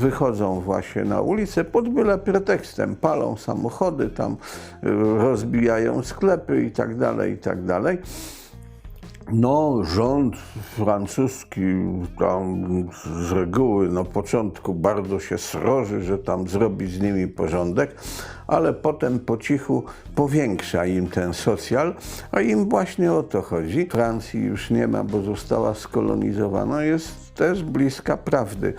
wychodzą właśnie na ulicę pod byle pretekstem. Palą samochody, tam y, rozbijają sklepy i tak dalej, i tak dalej. No, rząd francuski tam z reguły na początku bardzo się sroży, że tam zrobi z nimi porządek, ale potem po cichu powiększa im ten socjal, a im właśnie o to chodzi. Francji już nie ma, bo została skolonizowana, jest też bliska prawdy y,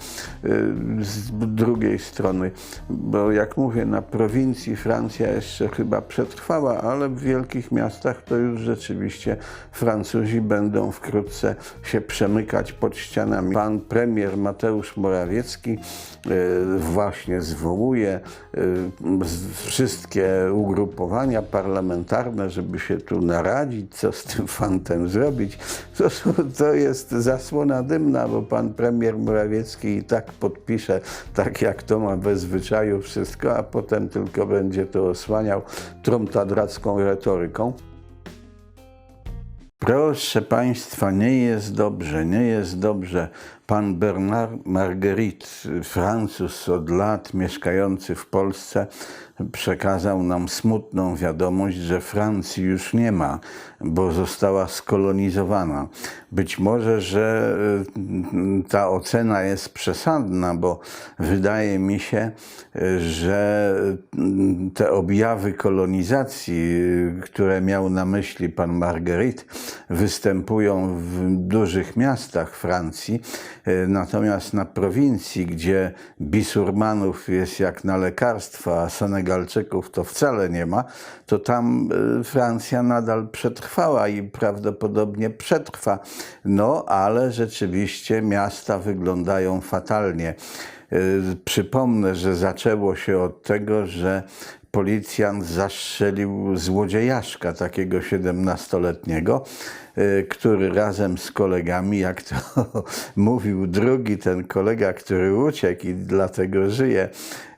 z drugiej strony, bo jak mówię, na prowincji Francja jeszcze chyba przetrwała, ale w wielkich miastach to już rzeczywiście Francuzi będą wkrótce się przemykać pod ścianami. Pan premier Mateusz Morawiecki y, właśnie zwołuje y, wszystkie ugrupowania parlamentarne, żeby się tu naradzić, co z tym fantem zrobić. To, to jest zasłona dymna, bo pan premier Morawiecki i tak podpisze, tak jak to ma bez zwyczaju wszystko, a potem tylko będzie to osłaniał tromtadracką retoryką. Proszę Państwa, nie jest dobrze, nie jest dobrze. Pan Bernard Marguerite, Francuz od lat mieszkający w Polsce, przekazał nam smutną wiadomość, że Francji już nie ma, bo została skolonizowana. Być może, że y, ta ocena jest przesadna, bo wydaje mi się, że y, te objawy kolonizacji, y, które miał na myśli pan Marguerite, występują w dużych miastach Francji, natomiast na prowincji, gdzie bisurmanów jest jak na lekarstwa, a Senegalczyków to wcale nie ma, to tam y, Francja nadal przetrwała i prawdopodobnie przetrwa. No, ale rzeczywiście miasta wyglądają fatalnie. Y, Przypomnę, że zaczęło się od tego, że policjant zastrzelił złodziejaszka, takiego 17-letniego, y, który razem z kolegami, jak to mówił drugi, ten kolega, który uciekł i dlatego żyje,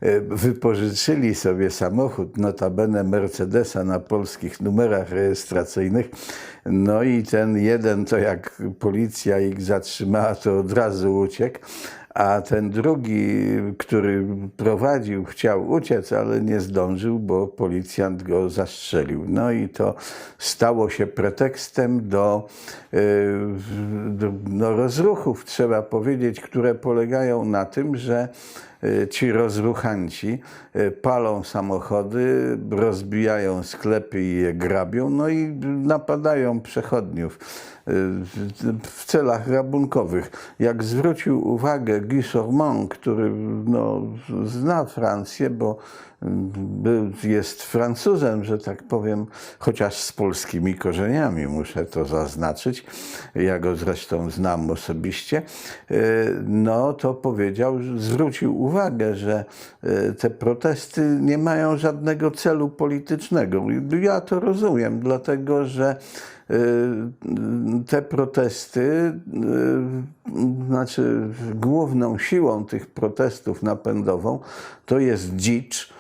y, wypożyczyli sobie samochód, notabene Mercedesa na polskich numerach rejestracyjnych. No i ten jeden, to jak policja ich zatrzymała, to od razu uciekł a ten drugi, który prowadził, chciał uciec, ale nie zdążył, bo policjant go zastrzelił. No i to stało się pretekstem do, y, do no, rozruchów, trzeba powiedzieć, które polegają na tym, że ci rozruchanci y, palą samochody, rozbijają sklepy i je grabią, no i napadają przechodniów y, w celach rabunkowych. Jak zwrócił uwagę Guy Sormand, który no, zna Francję, bo jest Francuzem, że tak powiem, chociaż z polskimi korzeniami, muszę to zaznaczyć. Ja go zresztą znam osobiście. Y, No to powiedział, zwrócił uwagę, że y, te protesty nie mają żadnego celu politycznego. Ja to rozumiem, dlatego że y, te protesty, znaczy główną siłą tych protestów napędową to jest dzicz,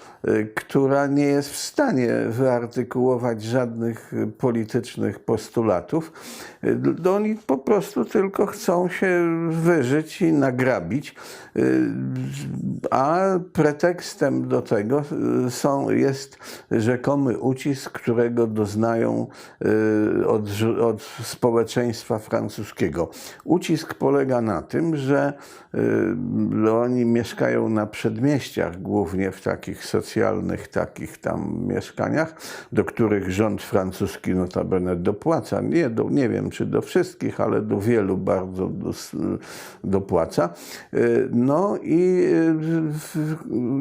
która nie jest w stanie wyartykułować żadnych y, politycznych postulatów. Y, Oni po prostu tylko chcą się wyżyć i nagrabić, y, a pretekstem do tego y, są, jest rzekomy ucisk, którego doznają y, od, od społeczeństwa francuskiego. Ucisk polega na tym, że y, oni mieszkają na przedmieściach, głównie w takich socjalnych, takich tam mieszkaniach, do których rząd francuski notabene dopłaca. Nie, do, nie wiem, czy do wszystkich, ale do wielu bardzo dos- dopłaca. Y, No i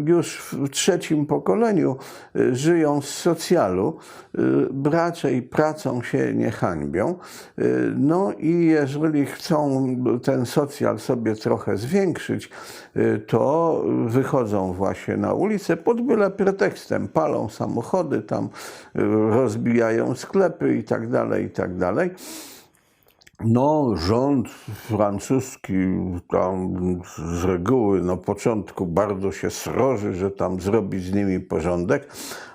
y, już w trzecim pokoleniu y, żyją z socjalu, y, raczej pracą się nie hańbią. No i jeżeli chcą ten socjal sobie trochę zwiększyć, to wychodzą właśnie na ulicę pod byle pretekstem. Palą samochody, tam y, rozbijają sklepy i tak dalej, i tak dalej. No, rząd francuski tam z reguły na początku bardzo się sroży, że tam zrobi z nimi porządek,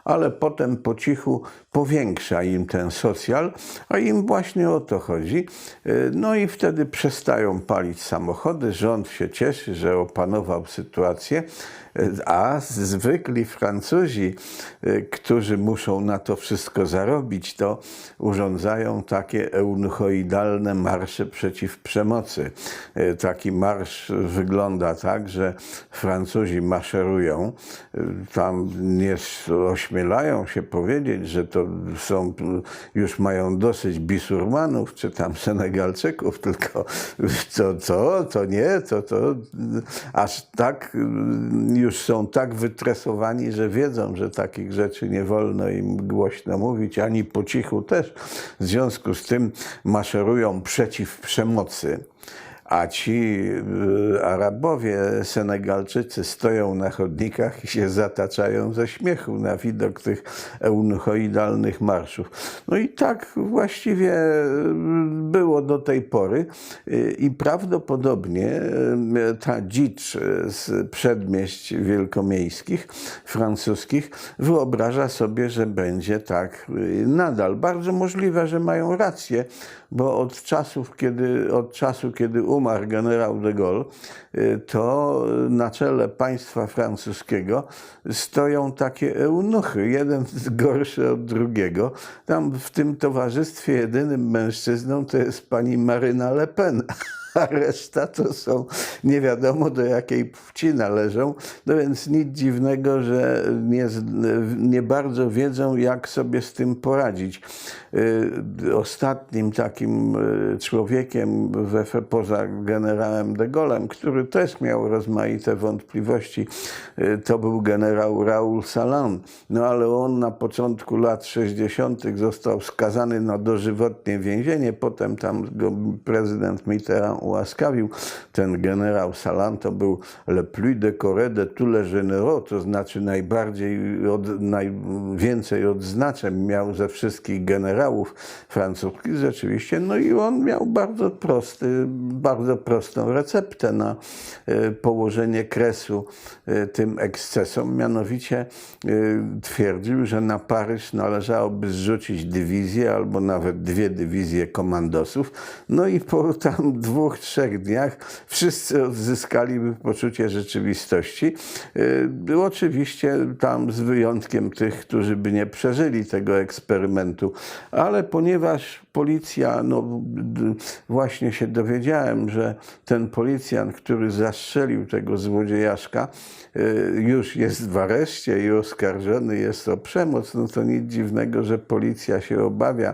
ale potem po cichu powiększa im ten socjal, a im właśnie o to chodzi. Y, No i wtedy przestają palić samochody, rząd się cieszy, że opanował sytuację, y, a zwykli Francuzi, y, którzy muszą na to wszystko zarobić, to urządzają takie eunuchoidalne marsze przeciw przemocy. Taki marsz wygląda tak, że Francuzi maszerują, tam nie s- ośmielają się powiedzieć, że to są, już mają dosyć bisurmanów, czy tam Senegalczyków, tylko co, co, to nie, to, to, aż tak już są tak wytresowani, że wiedzą, że takich rzeczy nie wolno im głośno mówić, ani po cichu też. W związku z tym maszerują przeciw przemocy. A ci y, Arabowie, Senegalczycy stoją na chodnikach i się zataczają ze śmiechu na widok tych eunuchoidalnych marszów. No i tak właściwie y, było do tej pory y, i prawdopodobnie ta dzicz z przedmieść wielkomiejskich, francuskich, wyobraża sobie, że będzie tak nadal. Bardzo możliwe, że mają rację, bo od czasów, kiedy, od czasu, kiedy umarł generał de Gaulle, y, to na czele państwa francuskiego stoją takie eunuchy, jeden gorszy od drugiego. Tam w tym towarzystwie jedynym mężczyzną to jest pani Maryna Le Pen. A reszta to są nie wiadomo do jakiej płci należą, no więc nic dziwnego, że nie, nie bardzo wiedzą, jak sobie z tym poradzić. Y, Ostatnim takim y, człowiekiem we, poza generałem de Gaulle'em, który też miał rozmaite wątpliwości, y, to był generał Raoul Salan. No ale on na początku lat 60. został skazany na dożywotnie więzienie, potem tam go prezydent Mitterrand ułaskawił. Ten generał Salan to był le plus décoré de tous les généraux, to znaczy najbardziej, od, najwięcej odznaczeń miał ze wszystkich generałów francuskich rzeczywiście. No i on miał bardzo prosty, bardzo prostą receptę na e, położenie kresu e, tym ekscesom. Mianowicie e, twierdził, że na Paryż należałoby zrzucić dywizję albo nawet dwie dywizje komandosów. No i po tam dwóch, trzech dniach wszyscy odzyskaliby poczucie rzeczywistości. E, Oczywiście tam z wyjątkiem tych, którzy by nie przeżyli tego eksperymentu, ale ponieważ policja, no właśnie się dowiedziałem, że ten policjant, który zastrzelił tego złodziejaszka, y, już jest w areszcie i oskarżony jest o przemoc, no to nic dziwnego, że policja się obawia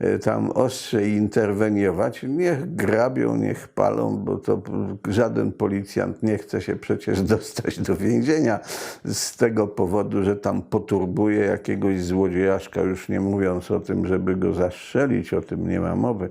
y, tam ostrzej interweniować. Niech grabią, niech palą, bo to żaden policjant nie chce się przecież dostać do więzienia z tego powodu, że tam poturbuje jakiegoś złodziejaszka, już nie mówiąc o tym, żeby go zastrzelić, o tym nie ma mowy.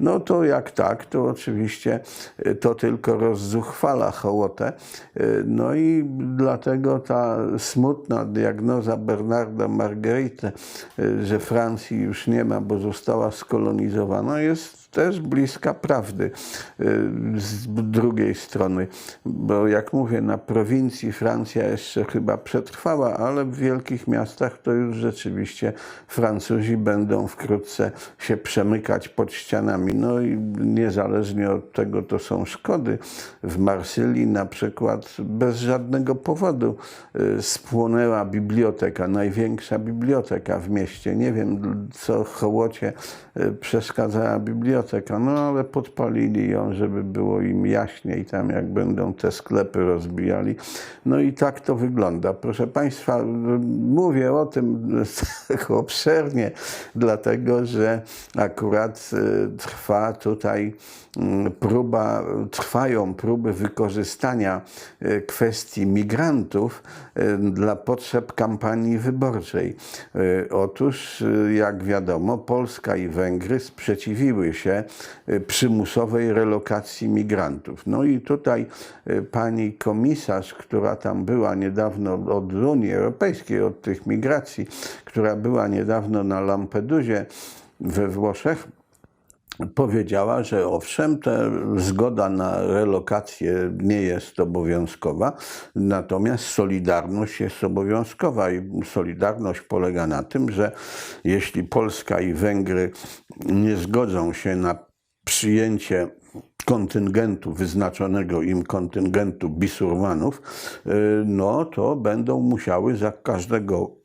No to jak tak, to oczywiście y, to tylko rozzuchwala hołotę. Y, No i dlatego ta smutna diagnoza Bernarda Marguerite, y, że Francji już nie ma, bo została skolonizowana, jest też bliska prawdy y, z drugiej strony, bo jak mówię, na prowincji Francja jeszcze chyba przetrwała, ale w wielkich miastach to już rzeczywiście Francuzi będą wkrótce się przemykać pod ścianami. No i niezależnie od tego to są szkody. W Marsylii na przykład bez żadnego powodu y, spłonęła biblioteka, największa biblioteka w mieście. Nie wiem, co Hołocie y, przeszkadzała biblioteka, no ale podpalili ją, żeby było im jaśniej tam, jak będą te sklepy rozbijali. No i tak to wygląda. Proszę Państwa, mówię o tym tak obszernie, dlatego że akurat y, trwa tutaj mm, próba, trwają próby wykorzystania y, kwestii migrantów y, dla potrzeb kampanii wyborczej. Otóż, jak wiadomo, Polska i Węgry sprzeciwiły się y, przymusowej relokacji migrantów. No i tutaj y, pani komisarz, która tam była niedawno od Unii Europejskiej, od tych migracji, która była niedawno na Lampedusie we Włoszech, powiedziała, że owszem, ta zgoda na relokację nie jest obowiązkowa, natomiast solidarność jest obowiązkowa i solidarność polega na tym, że jeśli Polska i Węgry nie zgodzą się na przyjęcie kontyngentu, wyznaczonego im kontyngentu bisurmanów, y, no to będą musiały za każdego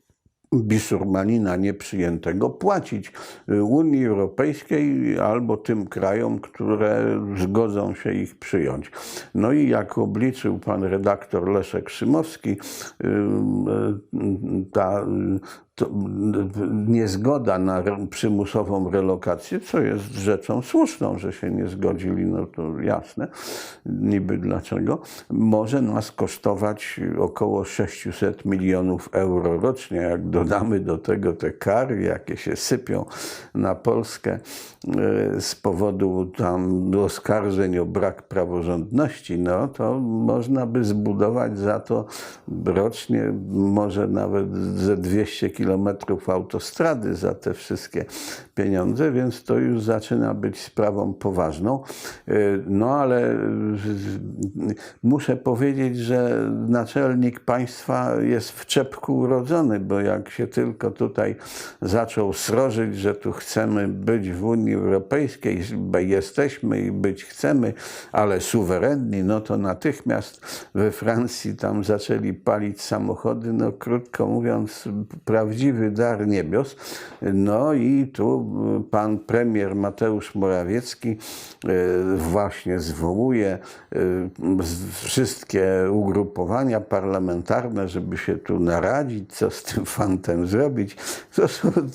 bisurmanina nieprzyjętego płacić y, Unii Europejskiej albo tym krajom, które zgodzą się ich przyjąć. No i jak obliczył pan redaktor Leszek Szymowski, y, y, ta niezgoda na przymusową relokację, co jest rzeczą słuszną, że się nie zgodzili, no to jasne, niby dlaczego, może nas kosztować około 600 milionów euro rocznie. Jak dodamy do tego te kary, jakie się sypią na Polskę e, z powodu tam oskarżeń o brak praworządności, no to można by zbudować za to rocznie może nawet ze 200 kilometrów autostrady za te wszystkie pieniądze, więc to już zaczyna być sprawą poważną. Y, No ale y, muszę powiedzieć, że naczelnik państwa jest w czepku urodzony, bo jak się tylko tutaj zaczął srożyć, że tu chcemy być w Unii Europejskiej, jesteśmy i być chcemy, ale suwerenni, no to natychmiast we Francji tam zaczęli palić samochody, no krótko mówiąc, prawdziwy dar niebios. No i tu pan premier Mateusz Morawiecki e, właśnie zwołuje e, wszystkie ugrupowania parlamentarne, żeby się tu naradzić, co z tym fantem zrobić. To,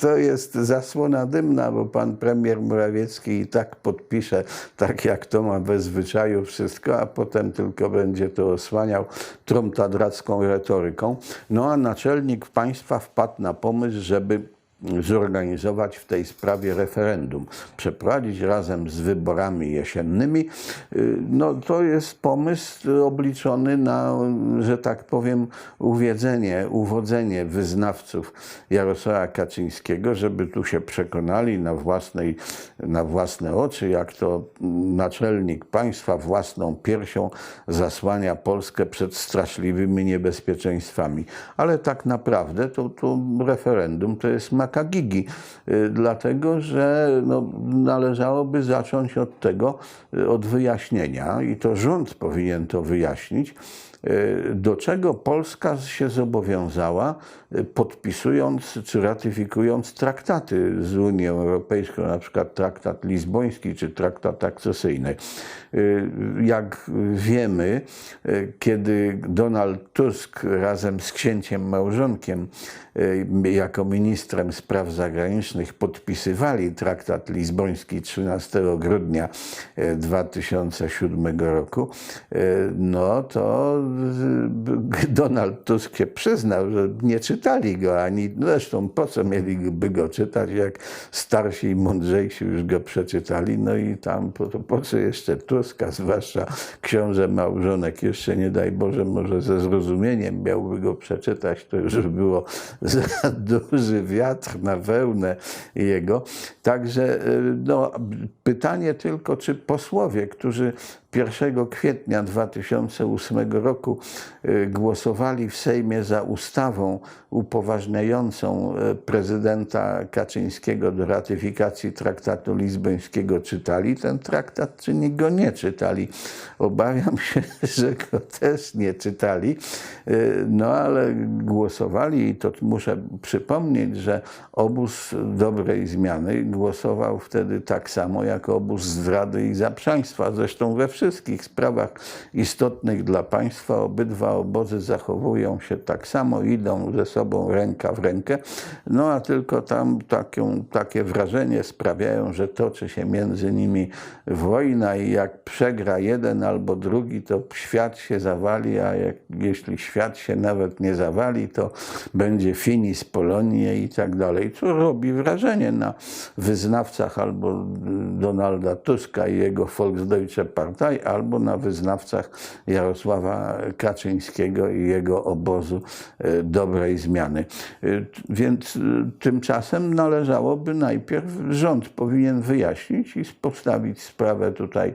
to jest zasłona dymna, bo pan premier Morawiecki i tak podpisze, tak jak to ma bez zwyczaju wszystko, a potem tylko będzie to osłaniał tromtadracką retoryką. No a naczelnik państwa wpadł na pomysł, żeby zorganizować w tej sprawie referendum, przeprowadzić razem z wyborami jesiennymi. Y, No to jest pomysł obliczony na, że tak powiem, uwiedzenie, uwodzenie wyznawców Jarosława Kaczyńskiego, żeby tu się przekonali na, własnej, na własne oczy, jak to naczelnik państwa własną piersią zasłania Polskę przed straszliwymi niebezpieczeństwami. Ale tak naprawdę to, to referendum to jest makagigi, y, dlatego że no, należałoby zacząć od tego, y, od wyjaśnienia i to rząd powinien to wyjaśnić, y, do czego Polska się zobowiązała, podpisując czy ratyfikując traktaty z Unią Europejską, na przykład traktat lizboński czy traktat akcesyjny. Jak wiemy, kiedy Donald Tusk razem z księciem małżonkiem jako ministrem spraw zagranicznych podpisywali traktat lizboński 13 grudnia y, 2007 roku, y, no to y, Donald Tusk się przyznał, że nie czytali go ani, zresztą po co mieliby go czytać, jak starsi i mądrzejsi już go przeczytali, no i tam po, po co jeszcze Tuska, zwłaszcza książę małżonek, jeszcze nie daj Boże, może ze zrozumieniem miałby go przeczytać, to już by było za duży wiatr na wełnę jego. Także y, no, pytanie tylko, czy posłowie, którzy 1 kwietnia 2008 roku y, głosowali w Sejmie za ustawą upoważniającą y, prezydenta Kaczyńskiego do ratyfikacji traktatu lizbońskiego, czytali ten traktat, czy nie go nie czytali. Obawiam się, że go też nie czytali, Y, no ale głosowali i to muszę przypomnieć, że obóz dobrej zmiany głosował wtedy tak samo jak obóz zdrady i zaprzaństwa. Zresztą we wszystkich sprawach istotnych dla państwa. Obydwa obozy zachowują się tak samo, idą ze sobą ręka w rękę, no a tylko tam takie wrażenie sprawiają, że toczy się między nimi wojna i jak przegra jeden albo drugi, to świat się zawali, a jak, jeśli świat się nawet nie zawali, to będzie finis Polonie i tak dalej, co robi wrażenie na wyznawcach albo Donalda Tuska i jego Volksdeutsche Partei, albo na wyznawcach Jarosława Kaczyńskiego i jego obozu e, dobrej zmiany. E, Więc e, tymczasem należałoby najpierw rząd powinien wyjaśnić i postawić sprawę tutaj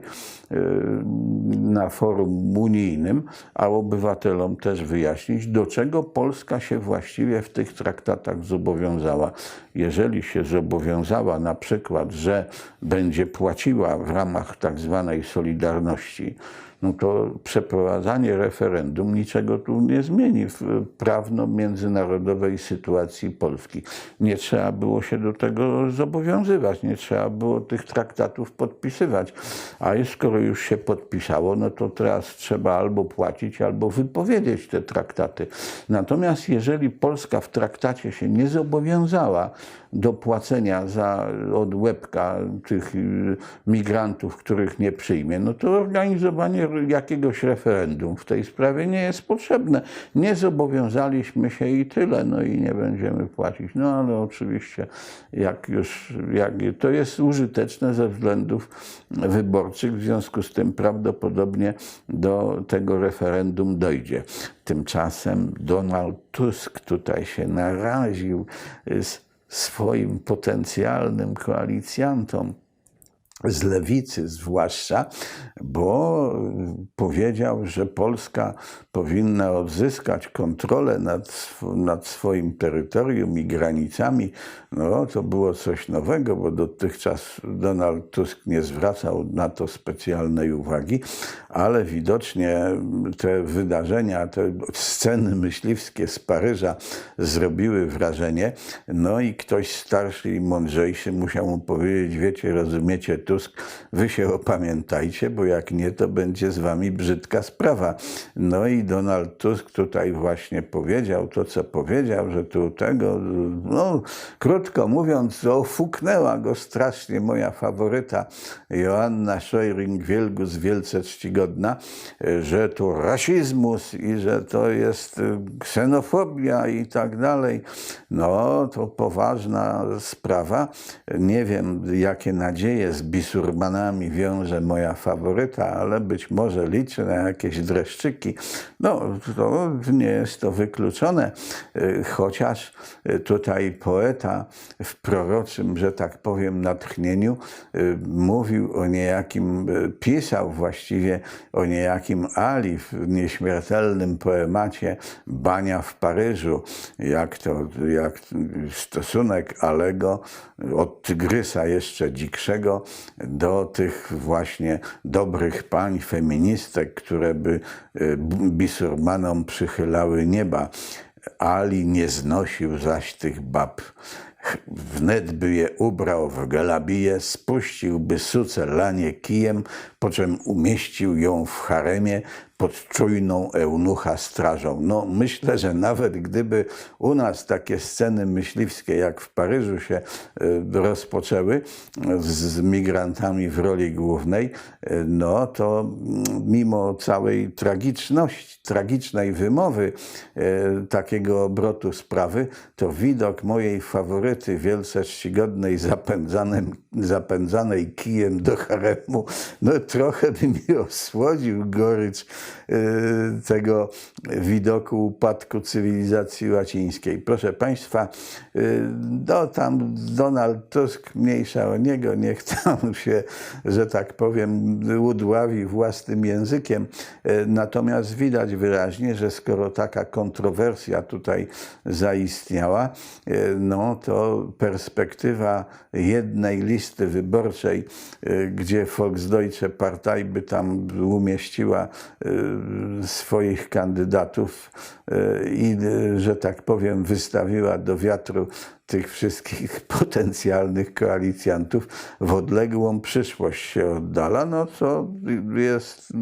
na forum unijnym, a obywatelom też wyjaśnić, do czego Polska się właściwie w tych traktatach zobowiązała. Jeżeli się zobowiązała na przykład, że będzie płaciła w ramach tak zwanej solidarności, przyjemności no to przeprowadzanie referendum niczego tu nie zmieni w prawno-międzynarodowej sytuacji Polski. Nie trzeba było się do tego zobowiązywać, nie trzeba było tych traktatów podpisywać. A skoro już się podpisało, no to teraz trzeba albo płacić, albo wypowiedzieć te traktaty. Natomiast jeżeli Polska w traktacie się nie zobowiązała do płacenia za od łebka tych migrantów, których nie przyjmie, no to organizowanie jakiegoś referendum w tej sprawie nie jest potrzebne. Nie zobowiązaliśmy się i tyle, no i nie będziemy płacić. No ale oczywiście, jak już, jak, to jest użyteczne ze względów wyborczych, w związku z tym prawdopodobnie do tego referendum dojdzie. Tymczasem Donald Tusk tutaj się naraził z swoim potencjalnym koalicjantom z lewicy zwłaszcza, bo powiedział, że Polska powinna odzyskać kontrolę nad, sw- nad swoim terytorium i granicami. No to było coś nowego, bo dotychczas Donald Tusk nie zwracał na to specjalnej uwagi, ale widocznie te wydarzenia, te sceny myśliwskie z Paryża zrobiły wrażenie. No i ktoś starszy i mądrzejszy musiał mu powiedzieć, wiecie, rozumiecie, Tusk, wy się opamiętajcie, bo jak nie, to będzie z wami brzydka sprawa. No i Donald Tusk tutaj właśnie powiedział to, co powiedział, że tu tego, no krótko mówiąc, ofuknęła go strasznie moja faworyta Joanna Szojring-Wielgus, wielce czcigodna, że tu rasizmus i że to jest ksenofobia i tak dalej. No, to poważna sprawa. Nie wiem, jakie nadzieje z bisurmanami wiąże moja faworyta, ale być może liczę na jakieś dreszczyki. No, to nie jest to wykluczone, Y, chociaż y, tutaj poeta w proroczym, że tak powiem, natchnieniu y, mówił o niejakim, pisał właściwie o niejakim Ali w nieśmiertelnym poemacie Bania w Paryżu, jak to, jak stosunek Alego od tygrysa jeszcze dzikszego do tych właśnie dobrych pań feministek, które by y, bisurmanom przychylały nieba. Ali nie znosił zaś tych bab. Wnet by je ubrał w galabiję, spuściłby suce lanie kijem, po czym umieścił ją w haremie pod czujną eunucha strażą. No myślę, że nawet gdyby u nas takie sceny myśliwskie jak w Paryżu się y, rozpoczęły z, z migrantami w roli głównej, y, no to mm, mimo całej tragiczności, tragicznej wymowy y, takiego obrotu sprawy, to widok mojej faworyty wielce czcigodnej zapędzanej kijem do haremu, no trochę by mi osłodził gorycz y, tego widoku upadku cywilizacji łacińskiej. Proszę Państwa, y, no tam Donald Tusk, mniejsza o niego, niech tam się, że tak powiem, udławi własnym językiem. Y, Natomiast widać wyraźnie, że skoro taka kontrowersja tutaj zaistniała, y, no to perspektywa jednej listy wyborczej, y, gdzie Volksdeutsche Partei by tam umieściła y, swoich kandydatów y, i, y, że tak powiem, wystawiła do wiatru tych wszystkich potencjalnych koalicjantów w odległą przyszłość się oddala, no to jest,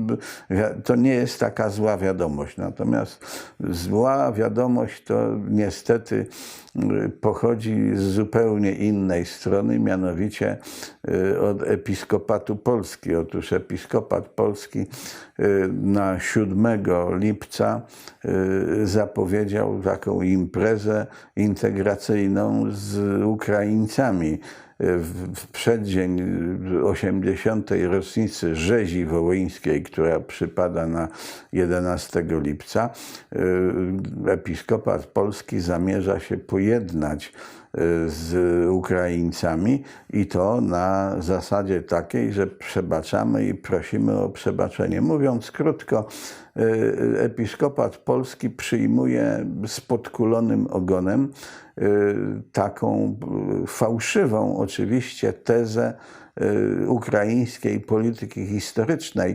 to nie jest taka zła wiadomość. Natomiast zła wiadomość to niestety y, pochodzi z zupełnie innej strony, mianowicie y, od Episkopatu Polski. Otóż Episkopat Polski y, na 7 lipca zapowiedział taką imprezę integracyjną z Ukraińcami. W, przeddzień 80. rocznicy rzezi wołyńskiej, która przypada na 11 lipca, y, episkopat polski zamierza się pojednać y, z Ukraińcami i to na zasadzie takiej, że przebaczamy i prosimy o przebaczenie. Mówiąc krótko, y, episkopat polski przyjmuje z podkulonym ogonem taką fałszywą oczywiście tezę y, ukraińskiej polityki historycznej,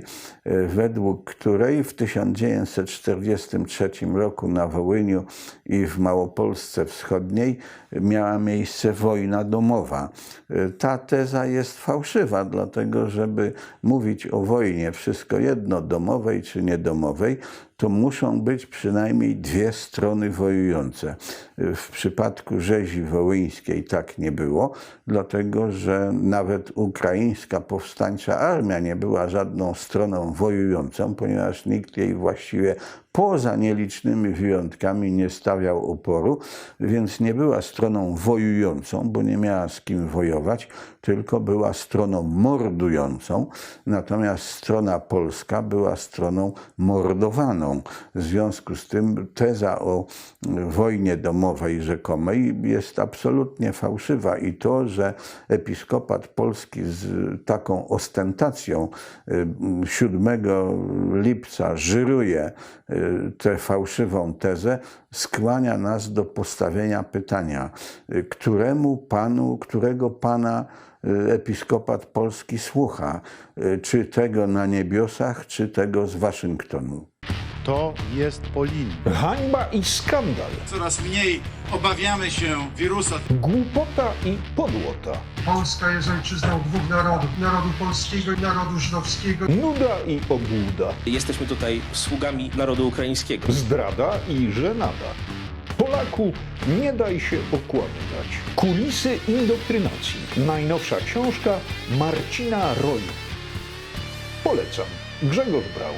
y, według której w 1943 roku na Wołyniu i w Małopolsce Wschodniej miała miejsce wojna domowa. Y, Ta teza jest fałszywa, dlatego żeby mówić o wojnie, wszystko jedno, domowej czy niedomowej, to muszą być przynajmniej dwie strony wojujące. W przypadku rzezi wołyńskiej tak nie było, dlatego że nawet ukraińska powstańcza armia nie była żadną stroną wojującą, ponieważ nikt jej właściwie poza nielicznymi wyjątkami nie stawiał oporu, więc nie była stroną wojującą, bo nie miała z kim wojować, tylko była stroną mordującą, natomiast strona polska była stroną mordowaną. W związku z tym teza o wojnie domowej rzekomej jest absolutnie fałszywa i to, że episkopat polski z taką ostentacją y, 7 lipca żyruje y, tę fałszywą tezę, skłania nas do postawienia pytania, któremu panu, którego pana y, episkopat polski słucha, y, czy tego na niebiosach, czy tego z Waszyngtonu. To jest po linii. Hańba i skandal, Coraz mniej obawiamy się wirusa. głupota i podłota, Polska jest ojczyzną dwóch narodów, narodu polskiego i narodu żydowskiego. nuda i obłuda, Jesteśmy tutaj sługami narodu ukraińskiego. zdrada i żenada. Polaku, nie daj się okłamywać. Kulisy indoktrynacji. Najnowsza książka Marcina Roju. Polecam. Grzegorz Braun.